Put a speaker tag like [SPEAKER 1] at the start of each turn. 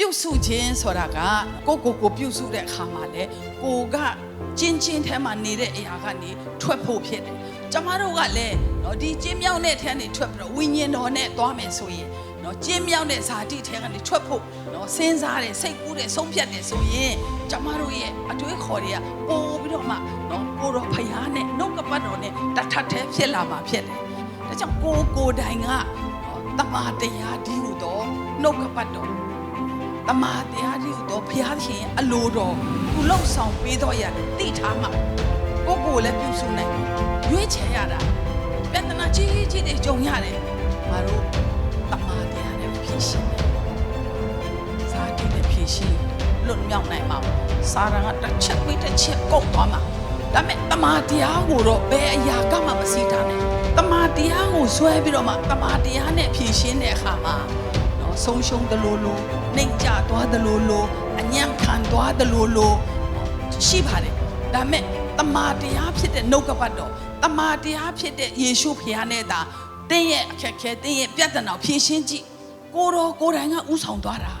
[SPEAKER 1] ပြုတ်စုခြင်းဆိုတာကကိုကိုကိုပြုတ်စုတဲ့အခါမှာလေကိုကကျင်းချင်းထဲမှာနေတဲ့အရာကနေထွက်ဖို့ဖြစ်တယ်ကျမတို့ကလည်းနော်ဒီကျင်းမြောင်းတဲ့ထဲကနေထွက်ပြီးတော့ဝိညာဉ်တော်နဲ့သွားမယ်ဆိုရင်နော်ကျင်းမြောင်းတဲ့ဇာတိထဲကနေထွက်ဖို့နော်စဉ်းစားတယ်စိတ်ကူးတယ်ဆုံးဖြတ်တယ်ဆိုရင်ကျမတို့ရဲ့အတွေးခေါ်တွေကပို့ပြီးတော့မှနော်ကိုတော်ဖယားနဲ့နှုတ်ကပတ်တော်နဲ့တထပ်ထဲဖြစ်လာမှာဖြစ်တယ်ဒါကြောင့်ကိုကိုတိုင်ကနော်တမန်တရားဒီဟုတော့နှုတ်ကပတ်တော် တမာတရားကြီးကိုတော့ဘုရားရှင်အလိုတော်သူလှုပ်ဆောင်ပေးတော့ရတိထားမှာကိုယ့်ကိုယ်လည်းပြုစုနိုင်တယ်ရွေးချယ်ရတာပြဿနာကြီးကြီးတွေကြုံရတယ်မတို့တမာတရားနဲ့ဖြည့်ရှင်းတယ်ဇာတိနဲ့ဖြည့်ရှင်းလွတ်မြောက်နိုင်မှာစာရကတစ်ချက်ပြီးတစ်ချက်ကုတ်သွားမှာဒါပေမဲ့တမာတရားကိုတော့ဘယ်အရာကမှမစီးထားနဲ့တမာတရားကိုဆွဲပြီးတော့မှတမာတရားနဲ့ဖြည့်ရှင်းတဲ့အခါမှာနော် ဆုံးရှုံးတယ်လို့လို့နှိမ်ကြသွားတယ်လို့လို့အညံ့ခံသွားတယ်လို့လို့ရှိပါတယ်ဒါပေမဲ့တမာတရားဖြစ်တဲ့နှုတ်ကပတ်တော်တမာတရားဖြစ်တဲ့ယေရှုဖခင်နဲ့သာတင်းရဲ့အခက်ခဲတင်းရဲ့ပြဿနာကိုဖြေရှင်းကြည့်ကိုတော်ကိုယ်တိုင်ကဥဆောင်သွားတာ